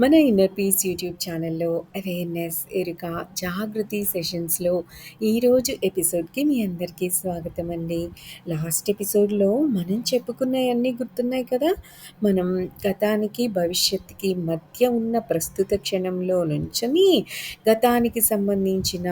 మన inner peace YouTube ఛానల్లో awareness ఎరుక జాగృతి సెషన్స్లో ఈరోజు ఎపిసోడ్కి మీ అందరికీ స్వాగతం అండి. లాస్ట్ ఎపిసోడ్లో మనం చెప్పుకున్నవన్నీ గుర్తున్నాయి కదా? మనం గతానికి భవిష్యత్తుకి మధ్య ఉన్న ప్రస్తుత క్షణంలో నుంచొని గతానికి సంబంధించిన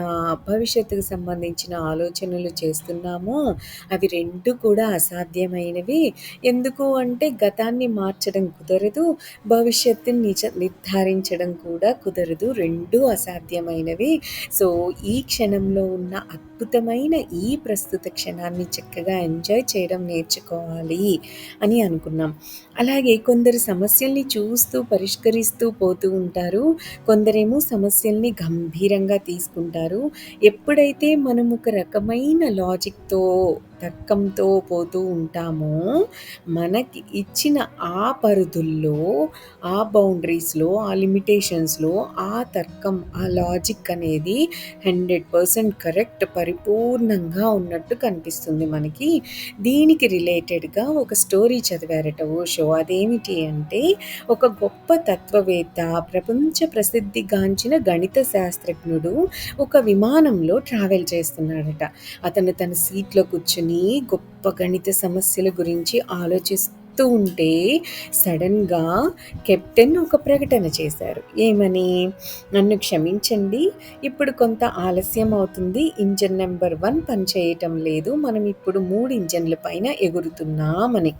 భవిష్యత్తుకు సంబంధించిన ఆలోచనలు చేస్తున్నామో అవి రెండు కూడా అసాధ్యమైనవి. ఎందుకు అంటే గతాన్ని మార్చడం కుదరదు భవిష్యత్తుని నిజ నిర్ధారించడం కూడా కుదరదు. రెండు అసాధ్యమైనవి. సో ఈ క్షణంలో ఉన్న అద్భుతమైన ఈ ప్రస్తుత క్షణాన్ని చక్కగా ఎంజాయ్ చేయడం నేర్చుకోవాలి అని అనుకున్నాం. అలాగే కొందరు సమస్యల్ని చూస్తూ పరిష్కరిస్తూ పోతూ ఉంటారు. కొందరేమో సమస్యల్ని గంభీరంగా తీసుకుంటారు. ఎప్పుడైతే మనం ఒక రకమైన లాజిక్తో తర్కంతో పోతూ ఉంటామో. మనకి ఇచ్చిన ఆ పరిధుల్లో ఆ బౌండరీస్లో ఆ లిమిటేషన్స్లో ఆ తర్కం ఆ లాజిక్ అనేది హండ్రెడ్ పర్సెంట్ కరెక్ట్ పరిపూర్ణంగా ఉన్నట్టు కనిపిస్తుంది మనకి. దీనికి రిలేటెడ్గా ఒక స్టోరీ చదివారట ఓషో. అదేమిటి అంటే ఒక గొప్ప తత్వవేత్త ప్రపంచ ప్రసిద్ధిగాంచిన గణిత శాస్త్రజ్ఞుడు ఒక విమానంలో ట్రావెల్ చేస్తున్నాడట. అతను తన సీట్లో కూర్చుని గొప్ప గణిత సమస్యల గురించి ఆలోచిస్తూ ఉంటే సడన్గా కెప్టెన్ ఒక ప్రకటన చేశారు. ఏమని? నన్ను క్షమించండి. ఇప్పుడు కొంత ఆలస్యం అవుతుంది. ఇంజన్ నెంబర్ వన్ పనిచేయటం లేదు. మనం ఇప్పుడు మూడు ఇంజన్ల పైన ఎగురుతున్నామని.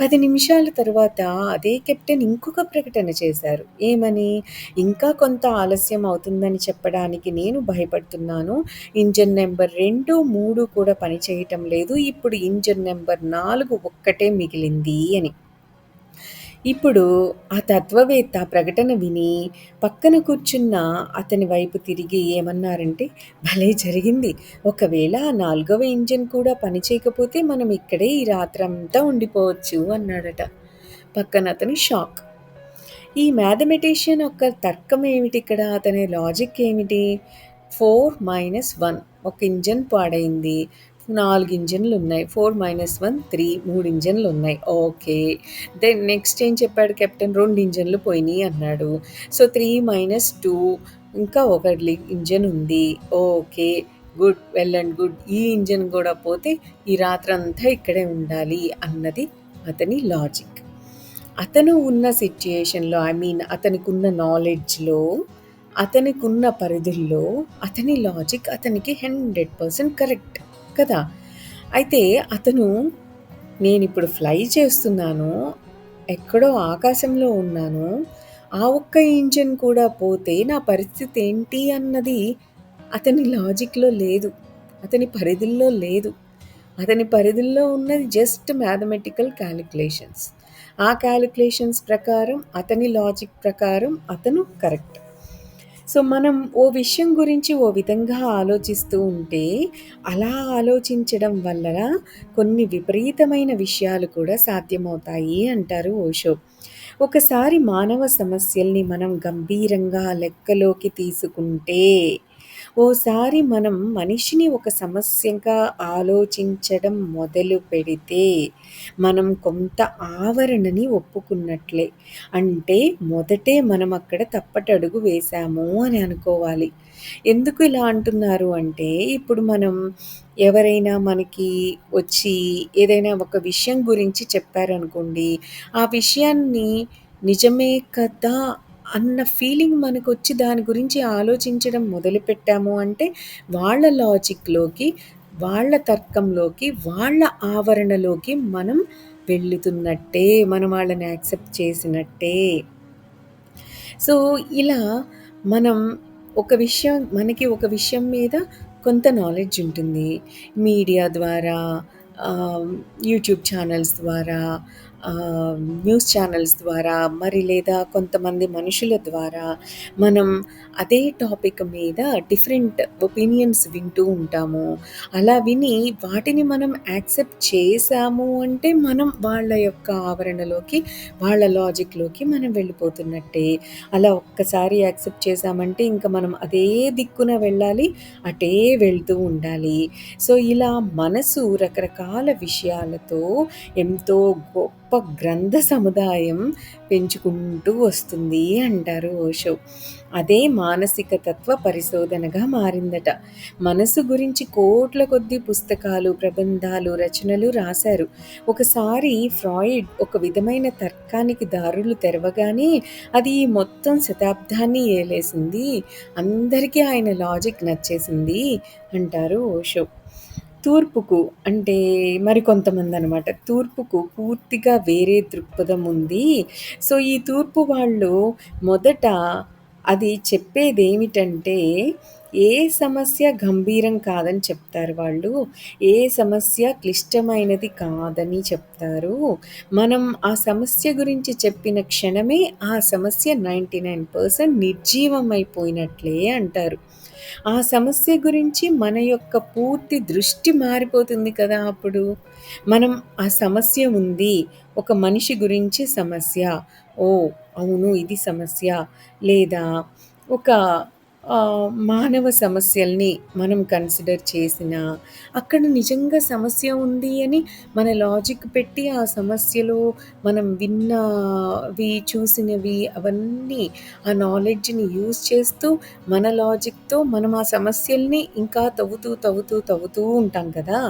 పది నిమిషాల తర్వాత అదే కెప్టెన్ ఇంకొక ప్రకటన చేశారు. ఏమని? ఇంకా కొంత ఆలస్యం అవుతుందని చెప్పడానికి నేను భయపడుతున్నాను. ఇంజన్ నెంబర్ రెండు మూడు కూడా పనిచేయటం లేదు. ఇప్పుడు ఇంజన్ నెంబర్ నాలుగు ఒక్కటే మిగిలింది. అని. ఇప్పుడు ఆ తత్వవేత్త ప్రకటన విని పక్కన కూర్చున్న అతని వైపు తిరిగి ఏమన్నారంటే భలే జరిగింది. ఒకవేళ నాలుగవ ఇంజిన్ కూడా పనిచేయకపోతే మనం ఇక్కడే ఈ రాత్రంతా ఉండిపోవచ్చు అన్నాడట. పక్కన అతని షాక్. ఈ మ్యాథమెటిషియన్ యొక్క తర్కం ఏమిటి ఇక్కడ? అతని లాజిక్ ఏమిటి? Four minus one. ఒక ఇంజన్ పాడైంది. నాలుగు ఇంజన్లు ఉన్నాయి. ఫోర్ మైనస్ వన్ త్రీ మూడు ఇంజన్లు ఉన్నాయి. ఓకే. దెన్ నెక్స్ట్ ఏం చెప్పాడు కెప్టెన్? రెండు ఇంజన్లు పోయినాయి అన్నాడు. సో త్రీ మైనస్ టూ ఇంకా ఒక ఇంజన్ ఉంది. Okay. Good. Well and good. ఈ ఇంజన్ కూడా పోతే ఈ రాత్రంతా ఇక్కడే ఉండాలి అన్నది అతని లాజిక్. అతను ఉన్న సిచ్యుయేషన్లో ఐ మీన్ అతనికి ఉన్న నాలెడ్జ్లో అతనికి ఉన్న పరిధుల్లో అతని లాజిక్ అతనికి హండ్రెడ్ పర్సెంట్ కరెక్ట్. కదా? అయితే అతను నేను ఇప్పుడు ఫ్లై చేస్తున్నాను ఎక్కడో ఆకాశంలో ఉన్నాను ఆ ఒక్క ఇంజన్ కూడా పోతే నా పరిస్థితి ఏంటి అన్నది అతని లాజిక్లో లేదు. అతని పరిధుల్లో లేదు. అతని పరిధుల్లో ఉన్నది జస్ట్ మ్యాథమెటికల్ క్యాలిక్యులేషన్స్. ఆ క్యాలిక్యులేషన్స్ ప్రకారం అతని లాజిక్ ప్రకారం అతను కరెక్ట్. సో మనం ఓ విషయం గురించి ఓ విధంగా ఆలోచిస్తూ ఉంటే అలా ఆలోచించడం వల్ల కొన్ని విపరీతమైన విషయాలు కూడా సాధ్యమవుతాయి అంటారు ఓషో. ఒకసారి మానవ సమస్యల్ని మనం గంభీరంగా లెక్కలోకి తీసుకుంటే ఓసారి మనం మనిషిని ఒక సమస్యగా ఆలోచించడం మొదలు పెడితే మనం కొంత ఆవరణని ఒప్పుకున్నట్లే. అంటే మొదటే మనం అక్కడ తప్పటడుగు వేశాము అని అనుకోవాలి. ఎందుకు ఇలా అంటున్నారు అంటే ఇప్పుడు మనం ఎవరైనా మనకి వచ్చి ఏదైనా ఒక విషయం గురించి చెప్పారనుకోండి ఆ విషయాన్ని నిజమే కదా అన్న ఫీలింగ్ మనకొచ్చి దాని గురించి ఆలోచించడం మొదలుపెట్టాము అంటే వాళ్ళ లాజిక్‌లోకి, వాళ్ళ తర్కంలోకి, వాళ్ళ ఆవరణలోకి మనం వెళుతున్నట్టే మనం వాళ్ళని యాక్సెప్ట్ చేసినట్టే. సో, ఇలా మనం ఒక విషయం మనకి ఒక విషయం మీద కొంత నాలెడ్జ్ ఉంటుంది. మీడియా ద్వారా, యూట్యూబ్ ఛానల్స్ ద్వారా న్యూస్ ఛానల్స్ ద్వారా మరి లేదా కొంతమంది మనుషుల ద్వారా మనం అదే టాపిక్ మీద డిఫరెంట్ ఒపీనియన్స్ వింటూ ఉంటాము. అలా విని వాటిని మనం యాక్సెప్ట్ చేసాము అంటే మనం వాళ్ళ యొక్క ఆవరణలోకి వాళ్ళ లాజిక్లోకి మనం వెళ్ళిపోతున్నట్టే. అలా ఒక్కసారి యాక్సెప్ట్ చేసామంటే ఇంకా మనం అదే దిక్కున వెళ్ళాలి అటే వెళ్తూ ఉండాలి. సో ఇలా మనసు రకరకాల విషయాలతో ఎంతో గొప్ప గొప్ప గ్రంథ సముదాయం పెంచుకుంటూ వస్తుంది అంటారు ఓషో. అదే మానసిక తత్వ పరిశోధనగా మారిందట. మనసు గురించి కోట్ల కొద్ది పుస్తకాలు ప్రబంధాలు రచనలు రాశారు. ఒకసారి ఫ్రాయిడ్ ఒక విధమైన తర్కానికి దారులు తెరవగానే అది మొత్తం శతాబ్దాన్ని ఏలేసింది. అందరికీ ఆయన లాజిక్ నచ్చేసింది అంటారు ఓషో. తూర్పుకు అంటే మరికొంతమంది అనమాట తూర్పుకు పూర్తిగా వేరే దృక్పథం ఉంది. సో ఈ తూర్పు వాళ్ళు మొదట అది చెప్పేదేమిటంటే ఏ సమస్య గంభీరం కాదని చెప్తారు వాళ్ళు? ఏ సమస్య క్లిష్టమైనది కాదని చెప్తారు? మనం ఆ సమస్య గురించి చెప్పిన క్షణమే ఆ సమస్య నైంటీ నైన్ పర్సెంట్ నిర్జీవమైపోయినట్లే అంటారు. ఆ సమస్య గురించి మన యొక్క పూర్తి దృష్టి మారిపోతుంది కదా అప్పుడు. మనం ఆ సమస్య ఉంది ఒక మనిషి గురించి సమస్య. ఓ అవును ఇది సమస్య. లేదా ఒక మానవ సమస్యల్ని మనం కన్సిడర్ చేసిన అక్కడ నిజంగా సమస్య ఉంది అని మన లాజిక్ పెట్టి ఆ సమస్యలో మనం విన్నవి చూసినవి అవన్నీ ఆ నాలెడ్జ్ని యూజ్ చేస్తూ మన లాజిక్తో మనం ఆ సమస్యల్ని ఇంకా తవ్వుతూ తవ్వుతూ తవ్వుతూ ఉంటాం కదా.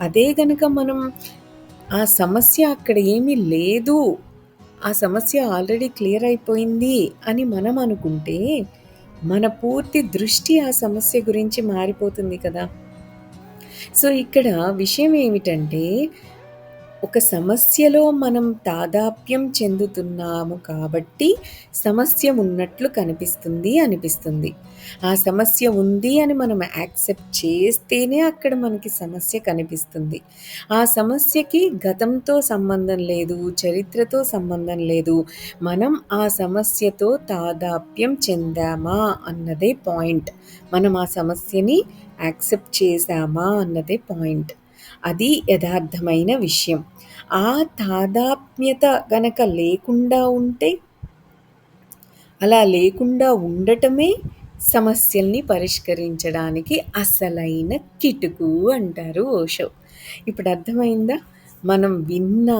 అదే గనక మనం ఆ సమస్య అక్కడ ఏమీ లేదు ఆ సమస్య ఆల్రెడీ క్లియర్ అయిపోయింది అని మనం అనుకుంటే మన పూర్తి దృష్టి ఆ సమస్య గురించి మారిపోతుంది కదా. సో ఇక్కడ విషయం ఏమిటంటే ఒక సమస్యలో మనం తాదాప్యం చెందుతున్నాము కాబట్టి సమస్య ఉన్నట్లు కనిపిస్తుంది అనిపిస్తుంది. ఆ సమస్య ఉంది అని మనం యాక్సెప్ట్ చేస్తేనే అక్కడ మనకి సమస్య కనిపిస్తుంది. ఆ సమస్యకి గతంతో సంబంధం లేదు చరిత్రతో సంబంధం లేదు. మనం ఆ సమస్యతో తాదాప్యం చెందామా అన్నదే పాయింట్. మనం ఆ సమస్యని యాక్సెప్ట్ చేశామా అన్నదే పాయింట్. అది యథార్థమైన విషయం. ఆ తాదాత్మ్యత గనక లేకుండా ఉంటే అలా లేకుండా ఉండటమే సమస్యల్ని పరిష్కరించడానికి అసలైన కిటుకు అంటారు ఓషో. ఇప్పుడు అర్థమైందా? మనం విన్న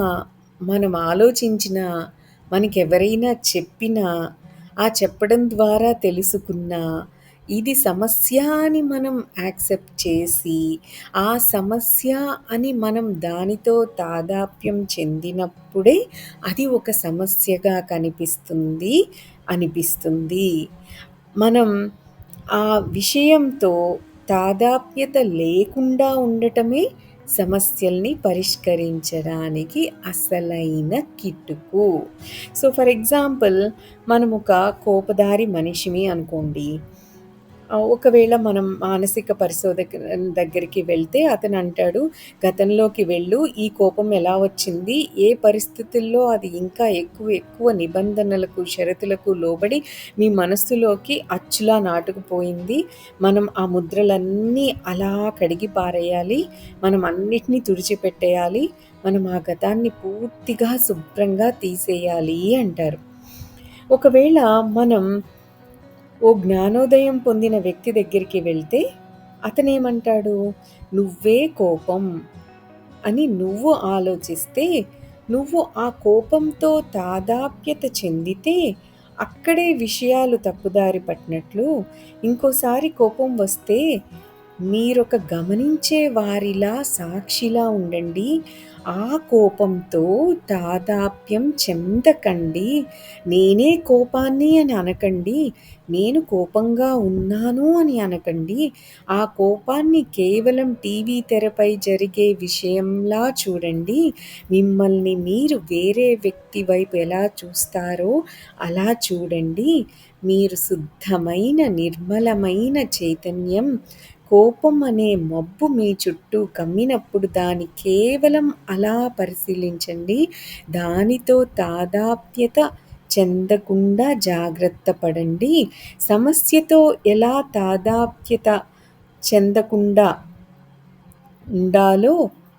మనం ఆలోచించిన మనకెవరైనా చెప్పినా ఆ చెప్పడం ద్వారా తెలుసుకున్న ఇది సమస్య అని మనం యాక్సెప్ట్ చేసి ఆ సమస్య అని మనం దానితో తాదాప్యం చెందినప్పుడే అది ఒక సమస్యగా కనిపిస్తుంది అనిపిస్తుంది. మనం ఆ విషయంతో తాదాప్యత లేకుండా ఉండటమే సమస్యల్ని పరిష్కరించడానికి అసలైన కిట్టుకు సో ఫర్ ఎగ్జాంపుల్ మనం ఒక కోపదారి మనిషిని అనుకోండి. ఒకవేళ మనం మానసిక పరిశోధక దగ్గరికి వెళ్తే అతను అంటాడు గతంలోకి వెళ్ళు ఈ కోపం ఎలా వచ్చింది ఏ పరిస్థితుల్లో అది ఇంకా ఎక్కువ ఎక్కువ నిబంధనలకు షరతులకు లోబడి మీ మనస్సులోకి అచ్చులా నాటుకుపోయింది. మనం ఆ ముద్రలన్నీ అలా కడిగి పారేయాలి. మనం అన్నిటినీ తుడిచిపెట్టేయాలి. మనం ఆ గతాన్ని పూర్తిగా శుభ్రంగా తీసేయాలి అంటారు. ఒకవేళ మనం ఓ జ్ఞానోదయం పొందిన వ్యక్తి దగ్గరికి వెళ్తే అతనేమంటాడు? నువ్వే కోపం అని నువ్వు ఆలోచిస్తే నువ్వు ఆ కోపంతో తాదాప్యత చెందితే అక్కడే విషయాలు తప్పుదారి పట్టినట్లు ఇంకోసారి కోపం వస్తే మీరొక గమనించే వారిలా సాక్షిలా ఉండండి ఆ కోపంతో దాదాప్యం చెందకండి. నేనే కోపాన్ని అని అనకండి. నేను కోపంగా ఉన్నాను అని అనకండి. ఆ కోపాన్ని కేవలం టీవీ తెరపై జరిగే విషయంలా చూడండి. మిమ్మల్ని మీరు వేరే వ్యక్తి వైపు ఎలా చూస్తారో అలా చూడండి. మీరు శుద్ధమైన నిర్మలమైన చైతన్యం కోపం అనే మబ్బు మీ చుట్టూ కమ్మినప్పుడు దాన్ని కేవలం అలా పరిశీలించండి. దానితో తాదాప్యత చెందకుండా జాగ్రత్త పడండి. సమస్యతో ఎలా తాదాప్యత చెందకుండా ఉండాలో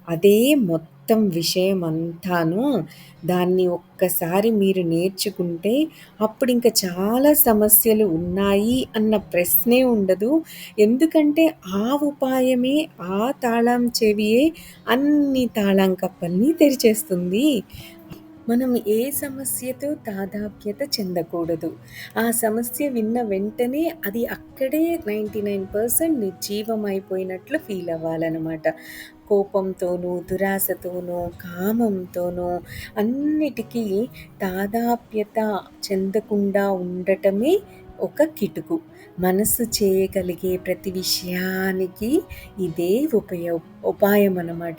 అదే మొత్తం మొత్తం విషయం అంతాను దాన్ని ఒక్కసారి మీరు నేర్చుకుంటే అప్పుడు ఇంకా చాలా సమస్యలు ఉన్నాయి అన్న ప్రశ్నే ఉండదు. ఎందుకంటే ఆ ఉపాయమే ఆ తాళం చెవియే అన్ని తాళం కప్పల్ని తెరిచేస్తుంది. మనం ఏ సమస్యతో తాదాప్యత చెందకూడదు. ఆ సమస్య విన్న వెంటనే అది అక్కడే నైంటీ నైన్ పర్సెంట్ నిర్జీవం అయిపోయినట్లు ఫీల్ అవ్వాలనమాట. కోపంతోనూ, దురాశతోనూ, కామంతోనూ అన్నిటికీ తాదాప్యత చెందకుండా ఉండటమే ఒక కిటుకు. మనసు చేయగలిగే ప్రతి విషయానికి ఇదే ఉపయో ఉపాయం అనమాట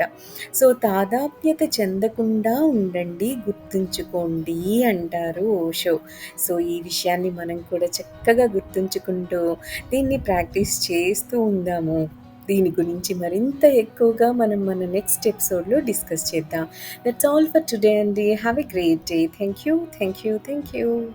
సో, తాదాప్యత చెందకుండా ఉండండి, గుర్తుంచుకోండి అంటారు ఓషో. సో, ఈ విషయాన్ని మనం కూడా చక్కగా గుర్తుంచుకుంటూ దీన్ని ప్రాక్టీస్ చేస్తూ ఉందాము. దీని గురించి మరింత ఎక్కువగా మనం మన నెక్స్ట్ ఎపిసోడ్‌లో డిస్కస్ చేద్దాం. దట్స్ ఆల్ ఫర్ టుడే అండి. Have a great day. Thank you. Thank you. Thank you.